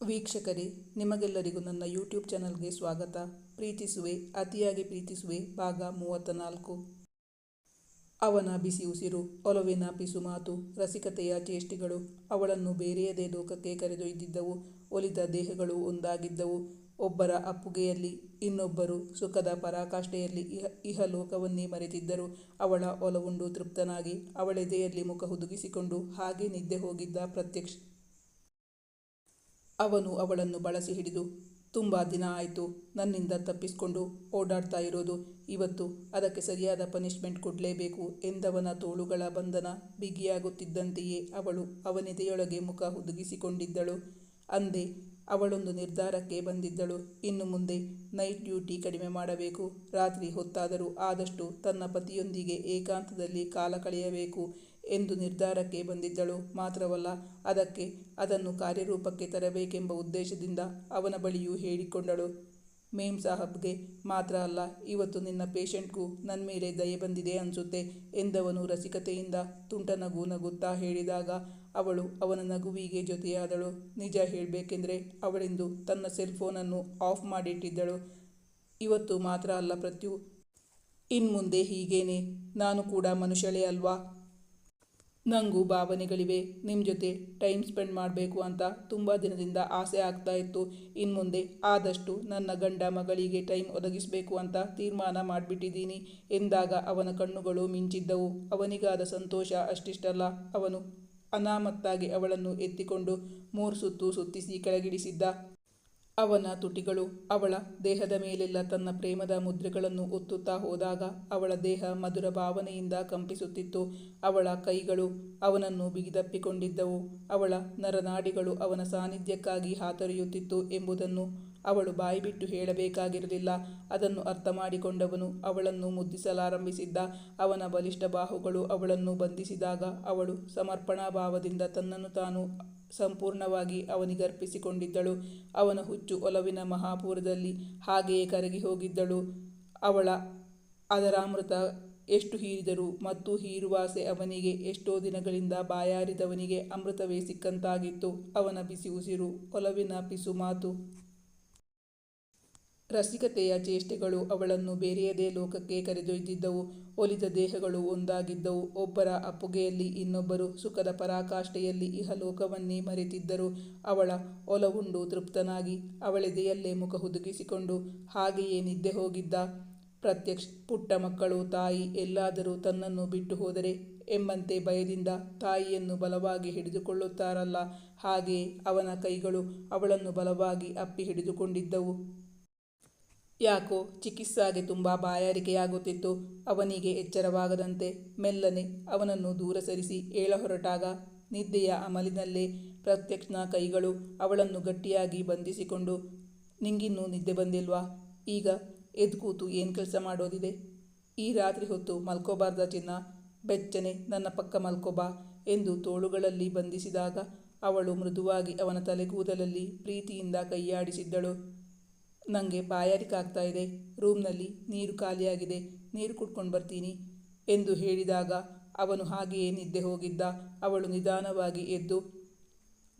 ವೀಕ್ಷಕರೇ, ನಿಮಗೆಲ್ಲರಿಗೂ ನನ್ನ ಯೂಟ್ಯೂಬ್ ಚಾನಲ್ಗೆ ಸ್ವಾಗತ. ಪ್ರೀತಿಸುವೆ, ಅತಿಯಾಗಿ ಪ್ರೀತಿಸುವೆ, ಭಾಗ ಮೂವತ್ತ ನಾಲ್ಕು ಅವನ ಬಿಸಿ ಉಸಿರು, ಒಲವಿನ ಪಿಸುಮಾತು ರಸಿಕತೆಯ ಚೇಷ್ಟಿಗಳು, ಅವಳನ್ನು ಬೇರೆಯದೇ ಲೋಕಕ್ಕೆ ಕರೆದೊಯ್ದಿದ್ದವು ಒಲಿದ ದೇಹಗಳು ಒಂದಾಗಿದ್ದವು. ಒಬ್ಬರ ಅಪ್ಪುಗೆಯಲ್ಲಿ, ಇನ್ನೊಬ್ಬರು ಸುಖದ ಪರಾಕಾಷ್ಠೆಯಲ್ಲಿ ಇಹ, ಇಹಲೋಕವನ್ನೇ ಮರೆತಿದ್ದರು. ಅವಳ ಒಲವುಂಡು ತೃಪ್ತನಾಗಿ ಅವಳೆದೆಯಲ್ಲಿ ಮುಖ ಹುದುಗಿಸಿಕೊಂಡು, ಹಾಗೆ ನಿದ್ದೆ ಹೋಗಿದ್ದ ಪ್ರತ್ಯಕ್ಷ ಅವನು ಅವಳನ್ನು ಬಳಸಿ ಹಿಡಿದು, ತುಂಬ ದಿನ ಆಯಿತು, ನನ್ನಿಂದ ತಪ್ಪಿಸಿಕೊಂಡು ಓಡಾಡ್ತಾ ಇರೋದು. ಇವತ್ತು ಅದಕ್ಕೆ ಸರಿಯಾದ ಪನಿಷ್ಮೆಂಟ್ ಕೊಡಲೇಬೇಕು ಎಂದವನ ತೋಳುಗಳ ಬಂಧನ ಬಿಗಿಯಾಗುತ್ತಿದ್ದಂತೆಯೇ ಅವಳು ಅವನೆದೆಯೊಳಗೆ ಮುಖ ಹುದುಗಿಸಿಕೊಂಡಿದ್ದಳು. ಅಂದೇ, ಅವಳೊಂದು ನಿರ್ಧಾರಕ್ಕೆ ಬಂದಿದ್ದಳು. ಇನ್ನು ಮುಂದೆ ನೈಟ್ ಡ್ಯೂಟಿ ಕಡಿಮೆ ಮಾಡಬೇಕು. ರಾತ್ರಿ ಹೊತ್ತಾದರೂ ಆದಷ್ಟು ತನ್ನ ಪತಿಯೊಂದಿಗೆ ಏಕಾಂತದಲ್ಲಿ ಕಾಲ ಕಳೆಯಬೇಕು. ಎಂದು ನಿರ್ಧಾರಕ್ಕೆ ಬಂದಿದ್ದಳು. ಮಾತ್ರವಲ್ಲ, ಅದಕ್ಕೆ ಅದನ್ನು ಕಾರ್ಯರೂಪಕ್ಕೆ ತರಬೇಕೆಂಬ ಉದ್ದೇಶದಿಂದ ಅವನ ಬಳಿಯೂ ಹೇಳಿಕೊಂಡಳು. ಮೇಮ್ ಸಾಹಬ್ಗೆ ಮಾತ್ರ ಅಲ್ಲ, ಇವತ್ತು ನಿನ್ನ ಪೇಷಂಟ್ಗೂ ನನ್ನ ಮೇಲೆ ದಯೆ ಬಂದಿದೆ ಅನಿಸುತ್ತೆ ಎಂದವನು ರಸಿಕತೆಯಿಂದ ತುಂಟ ನಗು ನಗುತ್ತಾ ಹೇಳಿದಾಗ ಅವಳು ಅವನ ನಗುವಿಗೆ ಜೊತೆಯಾದಳು. ನಿಜ ಹೇಳಬೇಕೆಂದರೆ ಅವಳೆಂದು ತನ್ನ ಸೆಲ್ಫೋನನ್ನು ಆಫ್ ಮಾಡಿಟ್ಟಿದ್ದಳು. ಇವತ್ತು ಮಾತ್ರ ಅಲ್ಲ ಪ್ರತ್ಯು. ಇನ್ಮುಂದೆ ಹೀಗೇನೆ. ನಾನು ಕೂಡ ಮನುಷ್ಯಳೇ ಅಲ್ವಾ? ನನಗೂ ಭಾವನೆಗಳಿವೆ. ನಿಮ್ಮ ಜೊತೆ ಟೈಮ್ ಸ್ಪೆಂಡ್ ಮಾಡಬೇಕು ಅಂತ ತುಂಬ ದಿನದಿಂದ ಆಸೆ ಆಗ್ತಾ ಇತ್ತು. ಇನ್ಮುಂದೆ ಆದಷ್ಟು ನನ್ನ ಗಂಡ ಮಗಳಿಗೆ ಟೈಮ್ ಒದಗಿಸಬೇಕು ಅಂತ ತೀರ್ಮಾನ ಮಾಡಿಬಿಟ್ಟಿದ್ದೀನಿ. ಎಂದಾಗ ಅವನ ಕಣ್ಣುಗಳು ಮಿಂಚಿದ್ದವು. ಅವನಿಗಾದ ಸಂತೋಷ ಅಷ್ಟಿಷ್ಟಲ್ಲ. ಅವನು ಅನಾಮತ್ತಾಗಿ ಅವಳನ್ನು ಎತ್ತಿಕೊಂಡು ಮೂರು ಸುತ್ತು ಸುತ್ತಿಸಿ ಕೆಳಗಿಳಿಸಿದ್ದ. ಅವನ ತುಟಿಗಳು ಅವಳ ದೇಹದ ಮೇಲೆಲ್ಲ ತನ್ನ ಪ್ರೇಮದ ಮುದ್ರೆಗಳನ್ನು ಒತ್ತುತ್ತಾ ಹೋದಾಗ ಅವಳ ದೇಹ ಮಧುರ ಭಾವನೆಯಿಂದ ಕಂಪಿಸುತ್ತಿತ್ತು. ಅವಳ ಕೈಗಳು ಅವನನ್ನು ಬಿಗಿದಪ್ಪಿಕೊಂಡಿದ್ದವು. ಅವಳ ನರನಾಡಿಗಳು ಅವನ ಸಾನ್ನಿಧ್ಯಕ್ಕಾಗಿ ಹಾತೊರೆಯುತ್ತಿತ್ತು ಎಂಬುದನ್ನು ಅವಳು ಬಾಯಿಬಿಟ್ಟು ಹೇಳಬೇಕಾಗಿರಲಿಲ್ಲ. ಅದನ್ನು ಅರ್ಥ ಮಾಡಿಕೊಂಡವನು ಅವಳನ್ನು ಮುದ್ದಿಸಲಾರಂಭಿಸಿದ್ದ. ಅವನ ಬಲಿಷ್ಠ ಬಾಹುಗಳು ಅವಳನ್ನು ಬಂಧಿಸಿದಾಗ ಅವಳು ಸಮರ್ಪಣಾ ಭಾವದಿಂದ ತನ್ನನ್ನು ತಾನು ಸಂಪೂರ್ಣವಾಗಿ ಅವನಿಗರ್ಪಿಸಿಕೊಂಡಿದ್ದಳು. ಅವನ ಹುಚ್ಚು ಒಲವಿನ ಮಹಾಪೂರದಲ್ಲಿ ಹಾಗೆಯೇ ಕರಗಿ ಹೋಗಿದ್ದಳು. ಅವಳ ಅದರಾಮೃತ ಎಷ್ಟು ಹೀರಿದರು ಮತ್ತು ಹೀರುವಾಸೆ ಅವನಿಗೆ ಎಷ್ಟೋ ದಿನಗಳಿಂದ ಬಾಯಾರಿದವನಿಗೆ ಅಮೃತವೇ ಸಿಕ್ಕಂತಾಗಿತ್ತು. ಅವನ ಬಿಸಿ ಉಸಿರು, ಒಲವಿನ ಪಿಸು ಮಾತು ರಸಿಕತೆಯ ಚೇಷ್ಟೆಗಳು ಅವಳನ್ನು ಬೇರೆಯದೇ ಲೋಕಕ್ಕೆ ಕರೆದೊಯ್ದಿದ್ದವು. ಒಲಿದ ದೇಹಗಳು ಒಂದಾಗಿದ್ದವು. ಒಬ್ಬರ ಅಪ್ಪುಗೆಯಲ್ಲಿ ಇನ್ನೊಬ್ಬರು ಸುಖದ ಪರಾಕಾಷ್ಠೆಯಲ್ಲಿ ಇಹಲೋಕವನ್ನೇ ಮರೆತಿದ್ದರು. ಅವಳ ಒಲವುಂಡು ತೃಪ್ತನಾಗಿ ಅವಳೆದೆಯಲ್ಲೇ ಮುಖ ಹುದುಗಿಸಿಕೊಂಡು ಹಾಗೆಯೇ ನಿದ್ದೆ ಹೋಗಿದ್ದ. ಪ್ರತ್ಯಕ್ಷ ಪುಟ್ಟ ಮಕ್ಕಳು, ತಾಯಿ ಎಲ್ಲಾದರೂ ತನ್ನನ್ನು ಬಿಟ್ಟು ಹೋದರೆ ಎಂಬಂತೆ ಭಯದಿಂದ ತಾಯಿಯನ್ನು ಬಲವಾಗಿ ಹಿಡಿದುಕೊಳ್ಳುತ್ತಾರಲ್ಲ. ಹಾಗೆಯೇ ಅವನ ಕೈಗಳು ಅವಳನ್ನು ಬಲವಾಗಿ ಅಪ್ಪಿ ಹಿಡಿದುಕೊಂಡಿದ್ದವು. ಯಾಕೋ ಚಿಕಿತ್ಸಾಗೆ ತುಂಬ ಬಾಯಾರಿಕೆಯಾಗುತ್ತಿತ್ತು. ಅವನಿಗೆ ಎಚ್ಚರವಾಗದಂತೆ ಮೆಲ್ಲನೆ ಅವನನ್ನು ದೂರ ಸರಿಸಿ ಏಳ ಹೊರಟಾಗ ನಿದ್ದೆಯ ಅಮಲಿನಲ್ಲೇ ಪ್ರತ್ಯಕ್ಷನ ಕೈಗಳು ಅವಳನ್ನು ಗಟ್ಟಿಯಾಗಿ ಬಂಧಿಸಿಕೊಂಡು, ನಿಂಗಿನ್ನೂ ನಿದ್ದೆ ಬಂದಿಲ್ವಾ? ಈಗ ಎದ್ ಕೂತು ಏನು ಕೆಲಸ ಮಾಡೋದಿದೆ? ಈ ರಾತ್ರಿ ಹೊತ್ತು ಮಲ್ಕೋಬಾರ್ದ ಚಿನ್ನ? ಬೆಚ್ಚನೆ ನನ್ನ ಪಕ್ಕ ಮಲ್ಕೋಬಾ ಎಂದು ತೋಳುಗಳಲ್ಲಿ ಬಂಧಿಸಿದಾಗ ಅವಳು ಮೃದುವಾಗಿ ಅವನ ತಲೆಗೂದಲಲ್ಲಿ ಪ್ರೀತಿಯಿಂದ ಕೈಯಾಡಿಸಿದ್ದಳು. ನನಗೆ ಬಾಯಾರಿಕೆ ಆಗ್ತಾ ಇದೆ. ರೂಮ್ನಲ್ಲಿ ನೀರು ಖಾಲಿಯಾಗಿದೆ. ನೀರು ಕುಡ್ಕೊಂಡು ಬರ್ತೀನಿ ಎಂದು ಹೇಳಿದಾಗ ಅವನು ಹಾಗೆಯೇ ನಿದ್ದೆ ಹೋಗಿದ್ದ. ಅವಳು ನಿಧಾನವಾಗಿ ಎದ್ದು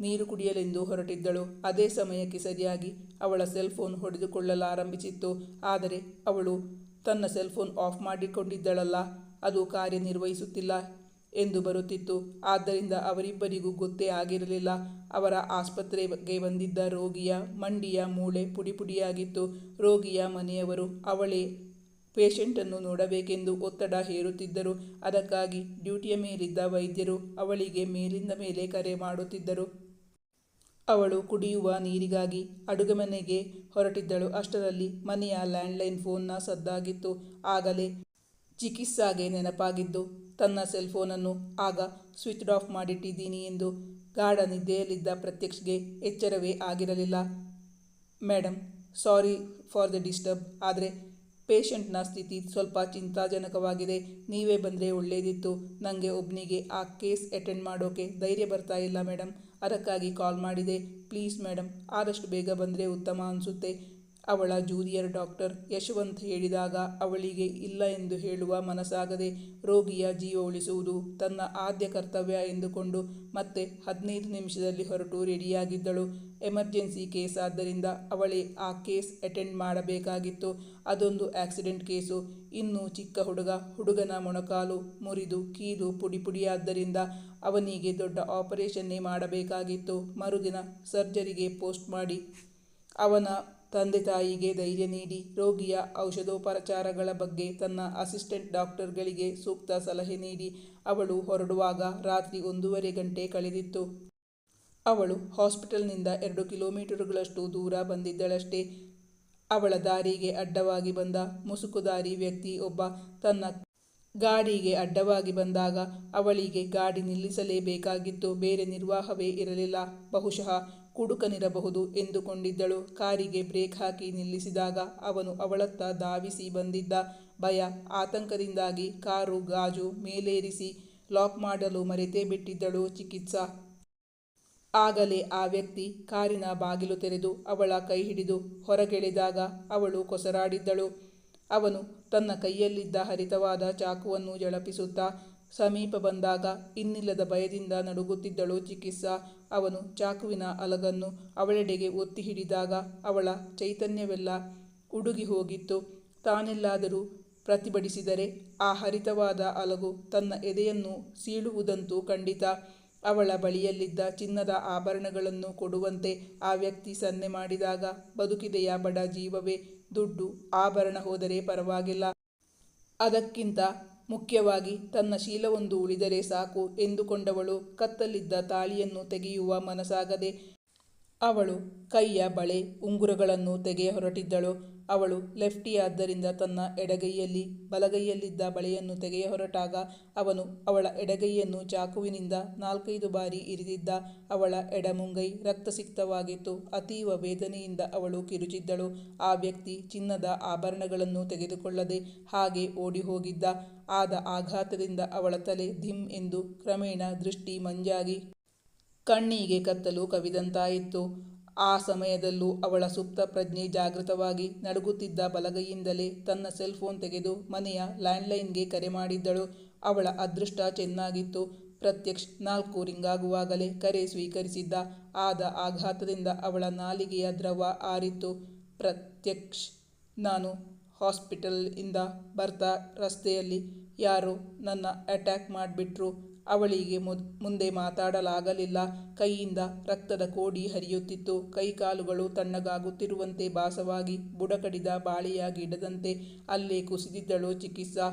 ನೀರು ಕುಡಿಯಲೆಂದು ಹೊರಟಿದ್ದಳು. ಅದೇ ಸಮಯಕ್ಕೆ ಸರಿಯಾಗಿ ಅವಳ ಸೆಲ್ ಫೋನ್ ಹೊಡೆದುಕೊಳ್ಳಲಾರಂಭಿಸಿತ್ತು. ಆದರೆ ಅವಳು ತನ್ನ ಸೆಲ್ ಫೋನ್ ಆಫ್ ಮಾಡಿಕೊಂಡಿದ್ದಳಲ್ಲ. ಅದು ಕಾರ್ಯನಿರ್ವಹಿಸುತ್ತಿಲ್ಲ. ಎಂದು ಬರುತ್ತಿತ್ತು. ಆದ್ದರಿಂದ ಅವರಿಬ್ಬರಿಗೂ ಗೊತ್ತೇ ಆಗಿರಲಿಲ್ಲ. ಅವರ ಆಸ್ಪತ್ರೆಗೆ ಬಂದಿದ್ದ ರೋಗಿಯ ಮಂಡಿಯ ಮೂಳೆ ಪುಡಿ ಪುಡಿಯಾಗಿತ್ತು. ರೋಗಿಯ ಮನೆಯವರು, ಅವಳೇ ಪೇಷಂಟನ್ನು ನೋಡಬೇಕೆಂದು ಒತ್ತಡ ಹೇರುತ್ತಿದ್ದರು. ಅದಕ್ಕಾಗಿ ಡ್ಯೂಟಿಯ ಮೇಲಿದ್ದ ವೈದ್ಯರು ಅವಳಿಗೆ ಮೇಲಿಂದ ಮೇಲೆ ಕರೆ ಮಾಡುತ್ತಿದ್ದರು. ಅವಳು ಕುಡಿಯುವ ನೀರಿಗಾಗಿ ಅಡುಗೆ ಮನೆಗೆ ಹೊರಟಿದ್ದಳು. ಅಷ್ಟರಲ್ಲಿ ಮನೆಯ ಲ್ಯಾಂಡ್ಲೈನ್ ಫೋನ್ನ ಸದ್ದಾಗಿತ್ತು. ಆಗಲೇ ಚಿಕಿತ್ಸಾಗೆ ನೆನಪಾಗಿದ್ದು ತನ್ನ ಸೆಲ್ಫೋನನ್ನು ಆಗ ಸ್ವಿಚ್ಡ್ ಆಫ್ ಮಾಡಿಟ್ಟಿದ್ದೀನಿ ಎಂದು ಗಾಢ ನಿದ್ದೆಯಲ್ಲಿದ್ದ ಪ್ರತ್ಯಕ್ಷಗೆ ಎಚ್ಚರವೇ ಆಗಿರಲಿಲ್ಲ. Madam sorry for the disturb, ಆದರೆ ಪೇಷಂಟ್ನ ಸ್ಥಿತಿ ಸ್ವಲ್ಪ ಚಿಂತಾಜನಕವಾಗಿದೆ. ನೀವೇ ಬಂದರೆ ಒಳ್ಳೆಯದಿತ್ತು ನನಗೆ ಒಬ್ಬನಿಗೆ ಆ ಕೇಸ್ ಅಟೆಂಡ್ ಮಾಡೋಕೆ ಧೈರ್ಯ ಬರ್ತಾ ಇಲ್ಲ ಮೇಡಮ್ ಅದಕ್ಕಾಗಿ ಕಾಲ್ ಮಾಡಿದೆ. ಪ್ಲೀಸ್ ಮೇಡಮ್ ಆದಷ್ಟು ಬೇಗ ಬಂದರೆ ಉತ್ತಮ ಅನಿಸುತ್ತೆ. ಅವಳ ಜೂನಿಯರ್ ಡಾಕ್ಟರ್ ಯಶವಂತ್ ಹೇಳಿದಾಗ, ಅವಳಿಗೆ ಇಲ್ಲ ಎಂದು ಹೇಳುವ ಮನಸ್ಸಾಗದೆ ರೋಗಿಯ ಜೀವ ಉಳಿಸುವುದು ತನ್ನ ಆದ್ಯ ಕರ್ತವ್ಯ ಎಂದುಕೊಂಡು ಮತ್ತೆ ಹದಿನೈದು ನಿಮಿಷದಲ್ಲಿ ಹೊರಟು ರೆಡಿಯಾಗಿದ್ದಳು. ಎಮರ್ಜೆನ್ಸಿ ಕೇಸ್ ಆದ್ದರಿಂದ ಅವಳೇ ಆ ಕೇಸ್ ಅಟೆಂಡ್ ಮಾಡಬೇಕಾಗಿತ್ತು. ಅದೊಂದು ಆಕ್ಸಿಡೆಂಟ್ ಕೇಸು. ಇನ್ನು ಚಿಕ್ಕ ಹುಡುಗ, ಹುಡುಗನ ಮೊಣಕಾಲು ಮುರಿದು ಕೀಲು ಪುಡಿ ಪುಡಿಯಾದ್ದರಿಂದ ಅವನಿಗೆ ದೊಡ್ಡ ಆಪರೇಷನ್ನೇ ಮಾಡಬೇಕಾಗಿತ್ತು. ಮರುದಿನ ಸರ್ಜರಿಗೆ ಪೋಸ್ಟ್ ಮಾಡಿ ಅವನ ತಂದೆ ತಾಯಿಗೆ ಧೈರ್ಯ ನೀಡಿ ರೋಗಿಯ ಔಷಧೋಪಚಾರಗಳ ಬಗ್ಗೆ ತನ್ನ ಅಸಿಸ್ಟೆಂಟ್ ಡಾಕ್ಟರ್ಗಳಿಗೆ ಸೂಕ್ತ ಸಲಹೆ ನೀಡಿ ಅವಳು ಹೊರಡುವಾಗ ರಾತ್ರಿ ಒಂದೂವರೆ ಗಂಟೆ ಕಳೆದಿತ್ತು. ಅವಳು ಹಾಸ್ಪಿಟಲ್ನಿಂದ ಎರಡು ಕಿಲೋಮೀಟರ್ಗಳಷ್ಟು ದೂರ ಬಂದಿದ್ದಳಷ್ಟೇ. ಅವಳ ದಾರಿಗೆ ಅಡ್ಡವಾಗಿ ಬಂದ ಮುಸುಕುದಾರಿ ವ್ಯಕ್ತಿ ಒಬ್ಬ ತನ್ನ ಗಾಡಿಗೆ ಅಡ್ಡವಾಗಿ ಬಂದಾಗ ಅವಳಿಗೆ ಗಾಡಿ ನಿಲ್ಲಿಸಲೇಬೇಕಾಗಿತ್ತು. ಬೇರೆ ನಿರ್ವಾಹವೇ ಇರಲಿಲ್ಲ. ಬಹುಶಃ ಕುಡುಕನಿರಬಹುದು ಎಂದುಕೊಂಡಿದ್ದಳು. ಕಾರಿಗೆ ಬ್ರೇಕ್ ಹಾಕಿ ನಿಲ್ಲಿಸಿದಾಗ ಅವನು ಅವಳತ್ತ ಧಾವಿಸಿ ಬಂದಿದ್ದ ಭಯ, ಆತಂಕದಿಂದಾಗಿ ಕಾರು ಗಾಜು ಮೇಲೇರಿಸಿ ಲಾಕ್ ಮಾಡಲು ಮರೆತೇ ಬಿಟ್ಟಿದ್ದಳು ಚಿಕಿತ್ಸಾ. ಆಗಲೇ ಆ ವ್ಯಕ್ತಿ ಕಾರಿನ ಬಾಗಿಲು ತೆರೆದು ಅವಳ ಕೈ ಹಿಡಿದು ಹೊರಗೆಳೆದಾಗ ಅವಳು ಕೊಸರಾಡಿದ್ದಳು. ಅವನು ತನ್ನ ಕೈಯಲ್ಲಿದ್ದ ಹರಿತವಾದ ಚಾಕುವನ್ನು ಜಳಪಿಸುತ್ತಾ ಸಮೀಪ ಬಂದಾಗ ಇನ್ನಿಲ್ಲದ ಭಯದಿಂದ ನಡುಗುತ್ತಿದ್ದಳು ಚಿಕಿತ್ಸಾ. ಅವನು ಚಾಕುವಿನ ಅಲಗನ್ನು ಅವಳೆಡೆಗೆ ಒತ್ತಿ ಹಿಡಿದಾಗ ಅವಳ ಚೈತನ್ಯವೆಲ್ಲ ಉಡುಗಿ ಹೋಗಿತ್ತು. ತಾನೆಲ್ಲಾದರೂ ಪ್ರತಿಭಟಿಸಿದರೆ ಆ ಹರಿತವಾದ ಅಲಗು ತನ್ನ ಎದೆಯನ್ನು ಸೀಳುವುದಂತೂ ಖಂಡಿತ. ಅವಳ ಬಳಿಯಲ್ಲಿದ್ದ ಚಿನ್ನದ ಆಭರಣಗಳನ್ನು ಕೊಡುವಂತೆ ಆ ವ್ಯಕ್ತಿ ಸನ್ನೆ ಮಾಡಿದಾಗ ಬದುಕಿದೆಯ ಬಡ ಜೀವವೇ. ದುಡ್ಡು, ಆಭರಣ ಹೋದರೆ ಪರವಾಗಿಲ್ಲ. ಅದಕ್ಕಿಂತ ಮುಖ್ಯವಾಗಿ ತನ್ನ ಶೀಲವೊಂದು ಉಳಿದರೆ ಸಾಕು ಎಂದುಕೊಂಡವಳು ಕತ್ತಲಿದ್ದ ತಾಳಿಯನ್ನು ತೆಗೆಯುವ ಮನಸ್ಸಾಗದೆ ಅವಳು ಕೈಯ ಬಳೆ ಉಂಗುರಗಳನ್ನು ತೆಗೆಯ ಹೊರಟಿದ್ದಳು. ಅವಳು ಲೆಫ್ಟಿಯಾದ್ದರಿಂದ ತನ್ನ ಎಡಗೈಯಲ್ಲಿ, ಬಲಗೈಯಲ್ಲಿದ್ದ ಬಳೆಯನ್ನು ತೆಗೆಯ ಹೊರಟಾಗ ಅವನು ಅವಳ ಎಡಗೈಯನ್ನು ಚಾಕುವಿನಿಂದ ನಾಲ್ಕೈದು ಬಾರಿ ಇರಿದಿದ್ದ ಅವಳ ಎಡಮುಂಗೈ ರಕ್ತಸಿಕ್ತವಾಗಿತ್ತು. ಅತೀವ ವೇದನೆಯಿಂದ ಅವಳು ಕಿರುಚಿದ್ದಳು. ಆ ವ್ಯಕ್ತಿ ಚಿನ್ನದ ಆಭರಣಗಳನ್ನು ತೆಗೆದುಕೊಳ್ಳದೆ ಹಾಗೆ ಓಡಿ ಹೋಗಿದ್ದ ಆದ ಆಘಾತದಿಂದ ಅವಳ ತಲೆ ಧಿಮ್ ಎಂದು ಕ್ರಮೇಣ ದೃಷ್ಟಿ ಮಂಜಾಗಿ ಕಣ್ಣಿಗೆ ಕತ್ತಲು ಕವಿದಂತಾಯಿತು ಆ ಸಮಯದಲ್ಲೂ ಅವಳ ಸುಪ್ತ ಪ್ರಜ್ಞೆ ಜಾಗೃತವಾಗಿ ನಡುಗುತ್ತಿದ್ದ ಬಲಗೈಯಿಂದಲೇ ತನ್ನ ಸೆಲ್ ಫೋನ್ ತೆಗೆದು ಮನೆಯ ಲ್ಯಾಂಡ್ಲೈನ್ಗೆ ಕರೆ ಮಾಡಿದ್ದಳು. ಅವಳ ಅದೃಷ್ಟ ಚೆನ್ನಾಗಿತ್ತು. ಪ್ರತ್ಯಕ್ಷ್ ನಾಲ್ಕು ರಿಂಗಾಗುವಾಗಲೇ ಕರೆ ಸ್ವೀಕರಿಸಿದ್ದ. ಆದ ಆಘಾತದಿಂದ ಅವಳ ನಾಲಿಗೆಯ ದ್ರವ ಆರಿತ್ತು. ಪ್ರತ್ಯಕ್ಷ್, ನಾನು ಹಾಸ್ಪಿಟಲ್ ಇಂದ ಬರ್ತಾ ರಸ್ತೆಯಲ್ಲಿ ಯಾರೋ ನನ್ನ ಅಟ್ಯಾಕ್ ಮಾಡಿಬಿಟ್ರು. ಅವಳಿಗೆ ಮುಂದೆ ಮಾತಾಡಲಾಗಲಿಲ್ಲ. ಕೈಯಿಂದ ರಕ್ತದ ಕೋಡಿ ಹರಿಯುತ್ತಿತ್ತು. ಕೈಕಾಲುಗಳು ತಣ್ಣಗಾಗುತ್ತಿರುವಂತೆ ಭಾಸವಾಗಿ ಬುಡಕಡಿದ ಬಾಳಿಯಾಗಿ ಗಿಡದಂತೆ ಅಲ್ಲೇ ಕುಸಿದಿದ್ದಳು ಚಿಕಿತ್ಸಾ.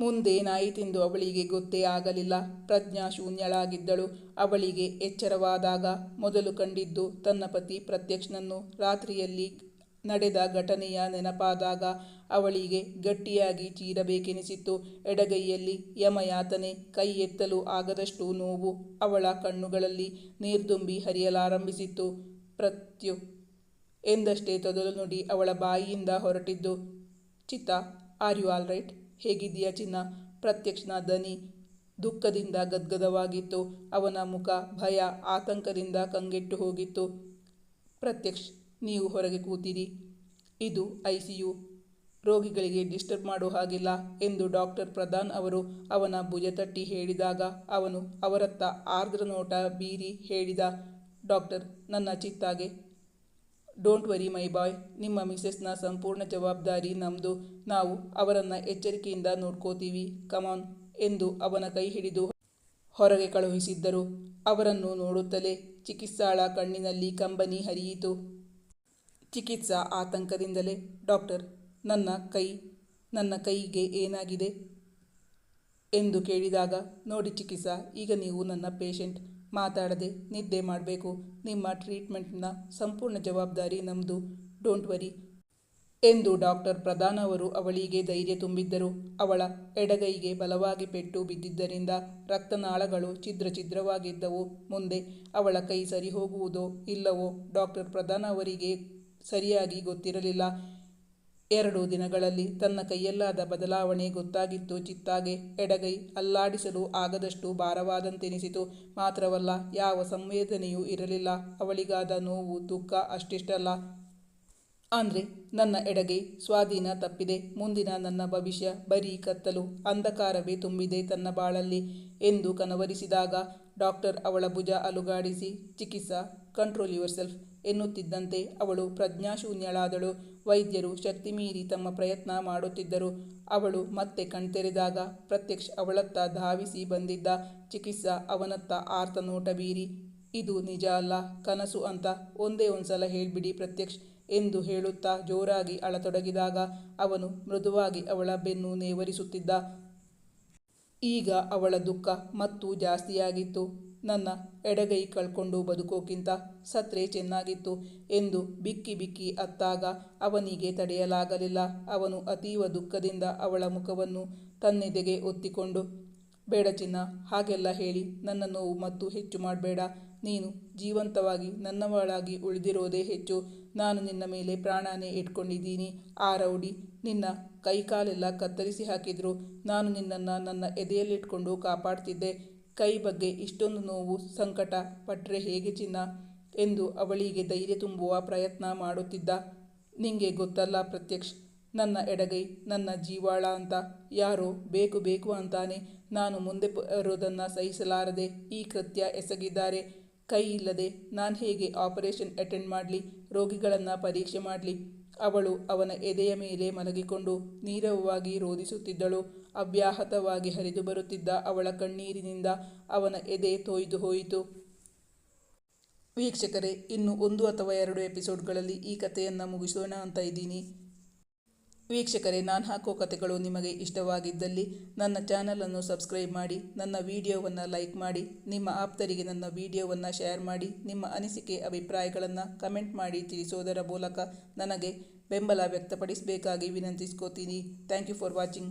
ಮುಂದೇನಾಯಿತೆಂದು ಅವಳಿಗೆ ಗೊತ್ತೇ ಆಗಲಿಲ್ಲ. ಪ್ರಜ್ಞಾ ಶೂನ್ಯಳಾಗಿದ್ದಳು. ಅವಳಿಗೆ ಎಚ್ಚರವಾದಾಗ ಮೊದಲು ಕಂಡಿದ್ದು ತನ್ನ ಪತಿ ಪ್ರತ್ಯಕ್ಷನನ್ನು ರಾತ್ರಿಯಲ್ಲಿ ನಡೆದ ಘಟನೆಯ ನೆನಪಾದಾಗ ಅವಳಿಗೆ ಗಟ್ಟಿಯಾಗಿ ಚೀರಬೇಕೆನಿಸಿತ್ತು. ಎಡಗೈಯಲ್ಲಿ ಯಮಯಾತನೆ, ಕೈ ಎತ್ತಲು ಆಗದಷ್ಟು ನೋವು ಅವಳ ಕಣ್ಣುಗಳಲ್ಲಿ ನೀರ್ದುಂಬಿ ಹರಿಯಲಾರಂಭಿಸಿತ್ತು. ಪ್ರತ್ಯು ಎಂದಷ್ಟೇ ತೊದಲು ನುಡಿ ಅವಳ ಬಾಯಿಯಿಂದ ಹೊರಟಿದ್ದು, ಚಿತ್ತ ಆರ್ ಯು ಆಲ್ ರೈಟ್ ಹೇಗಿದೆಯಾ ಚಿನ್ನ ಪ್ರತ್ಯಕ್ಷನ ದನಿ ದುಃಖದಿಂದ ಗದ್ಗದವಾಗಿತ್ತು. ಅವನ ಮುಖ ಭಯ, ಆತಂಕದಿಂದ ಕಂಗೆಟ್ಟು ಹೋಗಿತ್ತು. ಪ್ರತ್ಯಕ್ಷ್ ನೀವು ಹೊರಗೆ ಕೂತಿರಿ. ಇದು ಐ ಸಿ ಯು ರೋಗಿಗಳಿಗೆ ಡಿಸ್ಟರ್ಬ್ ಮಾಡೋ ಹಾಗಿಲ್ಲ ಎಂದು ಡಾಕ್ಟರ್ ಪ್ರಧಾನ್ ಅವರು ಅವನ ಭುಜ ತಟ್ಟಿ ಹೇಳಿದಾಗ ಅವನು ಅವರತ್ತ ಆರ್ದ್ರ ನೋಟ ಬೀರಿ ಹೇಳಿದ, ಡಾಕ್ಟರ್, ನನ್ನ ಚಿತ್ತಾಗೆ. ಡೋಂಟ್ ವರಿ ಮೈ ಬಾಯ್. ನಿಮ್ಮ ಮಿಸೆಸ್ನ ಸಂಪೂರ್ಣ ಜವಾಬ್ದಾರಿ ನಮ್ಮದು ನಾವು ಅವರನ್ನು ಎಚ್ಚರಿಕೆಯಿಂದ ನೋಡ್ಕೋತೀವಿ. ಕಮಾನ್ ಎಂದು ಅವನ ಕೈ ಹಿಡಿದು ಹೊರಗೆ ಕಳುಹಿಸಿದ್ದರು. ಅವರನ್ನು ನೋಡುತ್ತಲೇ ಚಿಕಿತ್ಸಾಳ ಕಣ್ಣಿನಲ್ಲಿ ಕಂಬನಿ ಹರಿಯಿತು. ಚಿಕಿತ್ಸಾ ಆತಂಕದಿಂದಲೇ ಡಾಕ್ಟರ್, ನನ್ನ ಕೈ, ನನ್ನ ಕೈಗೆ ಏನಾಗಿದೆ? ಎಂದು ಕೇಳಿದಾಗ, ನೋಡಿ ಚಿಕಿತ್ಸಾ, ಈಗ ನೀವು ನನ್ನ ಪೇಷಂಟ್, ಮಾತಾಡದೆ ನಿದ್ದೆ ಮಾಡಬೇಕು. ನಿಮ್ಮ ಟ್ರೀಟ್ಮೆಂಟ್ನ ಸಂಪೂರ್ಣ ಜವಾಬ್ದಾರಿ ನಮ್ಮದು ಡೋಂಟ್ ವರಿ ಎಂದು ಡಾಕ್ಟರ್ ಪ್ರಧಾನ್ ಅವರು ಅವಳಿಗೆ ಧೈರ್ಯ ತುಂಬಿದ್ದರು. ಅವಳ ಎಡಗೈಗೆ ಬಲವಾಗಿ ಪೆಟ್ಟು ಬಿದ್ದಿದ್ದರಿಂದ ರಕ್ತನಾಳಗಳು ಛಿದ್ರ ಛಿದ್ರವಾಗಿದ್ದವು. ಮುಂದೆ ಅವಳ ಕೈ ಸರಿ ಹೋಗುವುದೋ ಇಲ್ಲವೋ ಡಾಕ್ಟರ್ ಪ್ರಧಾನ್ ಅವರಿಗೆ ಸರಿಯಾಗಿ ಗೊತ್ತಿರಲಿಲ್ಲ. ಎರಡು ದಿನಗಳಲ್ಲಿ ತನ್ನ ಕೈಯಲ್ಲಾದ ಬದಲಾವಣೆ ಗೊತ್ತಾಗಿತ್ತು. ಚಿತ್ತಾಗೆ ಎಡಗೈ ಅಲ್ಲಾಡಿಸಲು ಆಗದಷ್ಟು ಭಾರವಾದಂತೆನಿಸಿತು. ಮಾತ್ರವಲ್ಲ, ಯಾವ ಸಂವೇದನೆಯೂ ಇರಲಿಲ್ಲ. ಅವಳಿಗಾದ ನೋವು, ದುಃಖ ಅಷ್ಟಿಷ್ಟಲ್ಲ. ಅಂದ್ರೆ, ನನ್ನ ಎಡಗೈ ಸ್ವಾಧೀನ ತಪ್ಪಿದೆ. ಮುಂದಿನ ನನ್ನ ಭವಿಷ್ಯ ಬರೀ ಕತ್ತಲು, ಅಂಧಕಾರವೇ ತುಂಬಿದೆ ತನ್ನ ಬಾಳಲ್ಲಿ ಎಂದು ಕನವರಿಸಿದಾಗ ಡಾಕ್ಟರ್ ಅವಳ ಭುಜ ಅಲುಗಾಡಿಸಿ, ಚಿಕಿತ್ಸಾ ಕಂಟ್ರೋಲ್ ಯುವರ್ ಸೆಲ್ಫ್ ಎನ್ನುತ್ತಿದ್ದಂತೆ ಅವಳು ಪ್ರಜ್ಞಾಶೂನ್ಯಳಾದಳು. ವೈದ್ಯರು ಶಕ್ತಿ ಮೀರಿ ತಮ್ಮ ಪ್ರಯತ್ನ ಮಾಡುತ್ತಿದ್ದರು. ಅವಳು ಮತ್ತೆ ಕಣ್ತೆರೆದಾಗ ಪ್ರತ್ಯಕ್ಷ ಅವಳತ್ತ ಧಾವಿಸಿ ಬಂದಿದ್ದ ಚಿಕಿತ್ಸಾ ಅವನತ್ತ ಆರ್ತ ನೋಟ ಬೀರಿ, ಇದು ನಿಜ ಅಲ್ಲ ಕನಸು ಅಂತ ಒಂದೇ ಒಂದ್ಸಲ ಹೇಳ್ಬಿಡಿ ಪ್ರತ್ಯಕ್ಷ್ ಎಂದು ಹೇಳುತ್ತಾ ಜೋರಾಗಿ ಅಳತೊಡಗಿದಾಗ ಅವನು ಮೃದುವಾಗಿ ಅವಳ ಬೆನ್ನು ನೇವರಿಸುತ್ತಿದ್ದ. ಈಗ ಅವಳ ದುಃಖ ಮತ್ತೂ ಜಾಸ್ತಿಯಾಗಿತ್ತು. ನನ್ನ ಎಡಗೈ ಕಳ್ಕೊಂಡು ಬದುಕೋಕ್ಕಿಂತ ಸತ್ರೆ ಚೆನ್ನಾಗಿತ್ತು ಎಂದು ಬಿಕ್ಕಿ ಬಿಕ್ಕಿ ಅತ್ತಾಗ ಅವನಿಗೆ ತಡೆಯಲಾಗಲಿಲ್ಲ. ಅವನು ಅತೀವ ದುಃಖದಿಂದ ಅವಳ ಮುಖವನ್ನು ತನ್ನೆದೆಗೆ ಒತ್ತಿಕೊಂಡು, ಬೇಡ ಚಿನ್ನ, ಹಾಗೆಲ್ಲ ಹೇಳಿ. ನನ್ನ ನೋವು ಮತ್ತು ಹೆಚ್ಚು ಮಾಡಬೇಡ. ನೀನು ಜೀವಂತವಾಗಿ ನನ್ನವಳಾಗಿ ಉಳಿದಿರೋದೇ ಹೆಚ್ಚು. ನಾನು ನಿನ್ನ ಮೇಲೆ ಪ್ರಾಣನೇ ಇಟ್ಕೊಂಡಿದ್ದೀನಿ. ಆ ರೌಡಿ ನಿನ್ನ ಕೈಕಾಲೆಲ್ಲ ಕತ್ತರಿಸಿ ಹಾಕಿದ್ರು. ನಾನು ನಿನ್ನನ್ನು ನನ್ನ ಎದೆಯಲ್ಲಿಟ್ಕೊಂಡು ಕಾಪಾಡ್ತಿದ್ದೆ. ಕೈ ಬಗ್ಗೆ ಇಷ್ಟೊಂದು ನೋವು, ಸಂಕಟ ಪಟ್ಟರೆ ಹೇಗೆ ಚಿನ್ನ ಎಂದು ಅವಳಿಗೆ ಧೈರ್ಯ ತುಂಬುವ ಪ್ರಯತ್ನ ಮಾಡುತ್ತಿದ್ದ. ನಿಂಗೆ ಗೊತ್ತಲ್ಲ ಪ್ರತ್ಯಕ್ಷ, ನನ್ನ ಎಡಗೈ, ನನ್ನ ಜೀವಾಳ ಅಂತ. ಯಾರೋ, ಬೇಕು ಬೇಕು ಅಂತಾನೆ. ನಾನು ಮುಂದೆ ಬರೋದನ್ನು ಸಹಿಸಲಾರದೆ ಈ ಕೃತ್ಯ ಎಸಗಿದ್ದಾರೆ. ಕೈ ಇಲ್ಲದೆ ನಾನು ಹೇಗೆ ಆಪರೇಷನ್ ಅಟೆಂಡ್ ಮಾಡಲಿ, ರೋಗಿಗಳನ್ನು ಪರೀಕ್ಷೆ ಮಾಡಲಿ? ಅವಳು ಅವನ ಎದೆಯ ಮೇಲೆ ಮಲಗಿಕೊಂಡು ನೀರವವಾಗಿ ರೋಧಿಸುತ್ತಿದ್ದಳು ಅವ್ಯಾಹತವಾಗಿ ಹರಿದು ಬರುತ್ತಿದ್ದ ಅವಳ ಕಣ್ಣೀರಿನಿಂದ ಅವನ ಎದೆ ತೋಯ್ದು ಹೋಯಿತು. ವೀಕ್ಷಕರೇ, ಇನ್ನು ಒಂದು ಅಥವಾ ಎರಡು ಎಪಿಸೋಡ್ಗಳಲ್ಲಿ ಈ ಕಥೆಯನ್ನು ಮುಗಿಸೋಣ ಅಂತ ಇದ್ದೀನಿ. ವೀಕ್ಷಕರೇ, ನಾನು ಹಾಕೋ ಕಥೆಗಳು ನಿಮಗೆ ಇಷ್ಟವಾಗಿದ್ದಲ್ಲಿ ನನ್ನ ಚಾನಲನ್ನು ಸಬ್ಸ್ಕ್ರೈಬ್ ಮಾಡಿ, ನನ್ನ ವಿಡಿಯೋವನ್ನು ಲೈಕ್ ಮಾಡಿ, ನಿಮ್ಮ ಆಪ್ತರಿಗೆ ನನ್ನ ವಿಡಿಯೋವನ್ನು ಶೇರ್ ಮಾಡಿ, ನಿಮ್ಮ ಅನಿಸಿಕೆ, ಅಭಿಪ್ರಾಯಗಳನ್ನು ಕಮೆಂಟ್ ಮಾಡಿ ತಿಳಿಸೋದರ ಮೂಲಕ ನನಗೆ ಬೆಂಬಲ ವ್ಯಕ್ತಪಡಿಸಬೇಕಾಗಿ ವಿನಂತಿಸ್ಕೋತೀನಿ. Thank you for watching